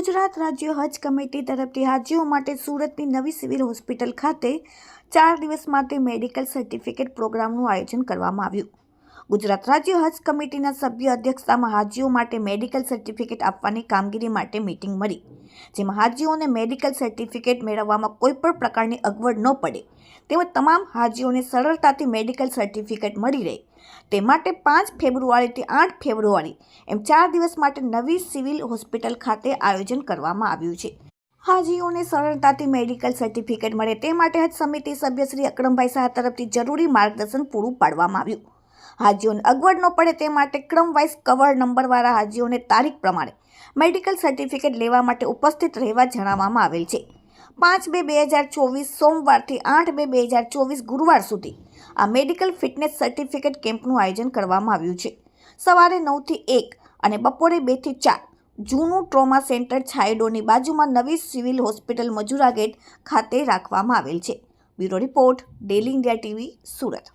ગુજરાત રાજ્ય હજ કમિટી તરફથી હાજીઓ માટે સુરતની નવી સિવિલ હોસ્પિટલ ખાતે ચાર દિવસ માટે મેડિકલ સર્ટિફિકેટ પ્રોગ્રામનું આયોજન કરવામાં આવ્યું. ગુજરાત રાજ્ય હજ કમિટીના સભ્ય અધ્યક્ષતામાં હાજીઓ માટે મેડિકલ સર્ટિફિકેટ આપવાની કામગીરી માટે મીટિંગ મળી, જેમાં હાજીઓને મેડિકલ સર્ટિફિકેટ મેળવવામાં કોઈ પણ પ્રકારની અગવડ ન પડે. તેમજ તમામ હાજીઓને સરળતાથી મેડિકલ સર્ટિફિકેટ મળી રહે. તે માટે પાંચ ફેબ્રુઆરીથી આઠ ફેબ્રુઆરી એમ ચાર દિવસ માટે નવી સિવિલ હોસ્પિટલ ખાતે આયોજન કરવામાં આવ્યું છે. હાજીઓને સરળતાથી મેડિકલ સર્ટિફિકેટ મળે તે માટે હજ સમિતિ સભ્ય શ્રી અકરમભાઈ શાહ તરફથી જરૂરી માર્ગદર્શન પૂરું પાડવામાં આવ્યું. હાજીઓને અગવડ ન પડે તે માટે ક્રમવાઇઝ કવર નંબરવાળા હાજીઓને તારીખ પ્રમાણે મેડિકલ સર્ટિફિકેટ લેવા માટે ઉપસ્થિત રહેવા જણાવવામાં આવેલ છે. પાંચ બે બે હજાર ચોવીસ સોમવારથી આઠ બે બે હજાર ચોવીસ ગુરુવાર સુધી આ મેડિકલ ફિટનેસ સર્ટિફિકેટ કેમ્પનું આયોજન કરવામાં આવ્યું છે. સવારે નવથી એક અને બપોરે બેથી ચાર જૂનું ટ્રોમા સેન્ટર છાયડોની બાજુમાં નવી સિવિલ હોસ્પિટલ મજુરા ગેટ ખાતે રાખવામાં આવેલ છે. Bureau report daily India TV, Surat.